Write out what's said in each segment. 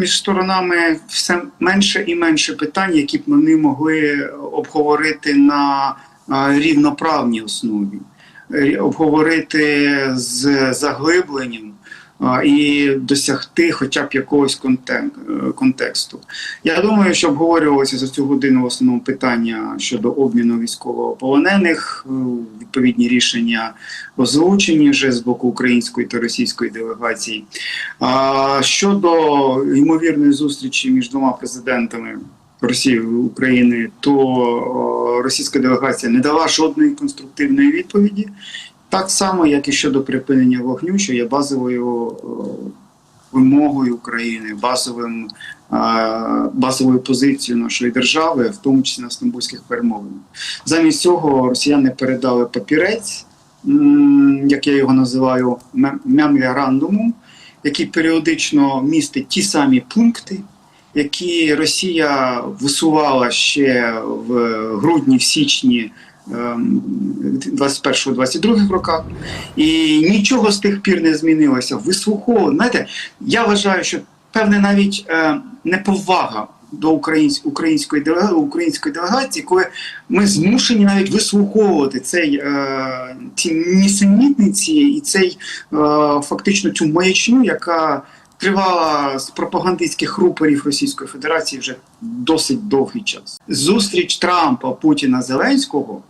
між сторонами все менше і менше питань, які б вони могли обговорити на рівноправній основі, Е, обговорити з заглибленням і досягти хоча б якогось е, контексту. Я думаю, що обговорювалося за цю годину в основному питання щодо обміну військовополонених, е, відповідні рішення озвучені вже з боку української та російської делегації. А щодо ймовірної зустрічі між двома президентами Росії України, то о, російська делегація не дала жодної конструктивної відповіді, так само, як і щодо припинення вогню, що є базовою вимогою України, базовим. Базовою позицією нашої держави, в тому числі на стамбульських перемовинах. Замість цього росіяни передали папірець, як я його називаю, мем- меморандумом, який періодично містить ті самі пункти, які Росія висувала ще в грудні, в січні 21-22 роках, і нічого з тих пір не змінилося. Вислуховували. Знаєте, я вважаю, що певне навіть е, неповага до українсь- української української делегації, коли ми змушені навіть вислуховувати цей е, ці нісенітниці і цей е, фактично цю маячню, яка тривала з пропагандистських рупорів Російської Федерації вже досить довгий час. Зустріч Трампа, Путіна Зеленського.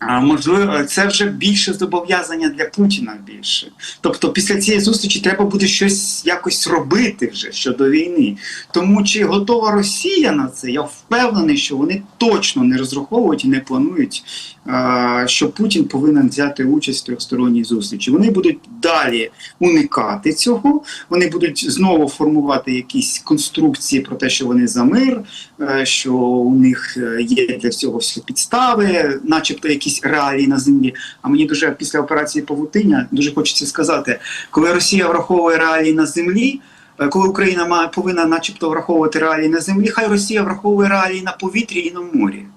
Можливо, це вже більше зобов'язання для Путіна більше. Тобто, після цієї зустрічі треба буде щось якось робити вже щодо війни. Тому чи готова Росія на це? Я впевнений, що вони точно не розраховують і не планують, що Путін повинен взяти участь в трьохсторонній зустрічі. Вони будуть далі уникати цього. Вони будуть знову формувати якісь конструкції про те, що вони за мир, е, що у них е, є для всього всі підстави, начебто якісь реалії на землі. А мені дуже після операції Павутиня дуже хочеться сказати, коли Росія враховує реалії на землі. е, Коли Україна має повинна, начебто, враховувати реалії на землі, хай Росія враховує реалії на повітрі і на морі.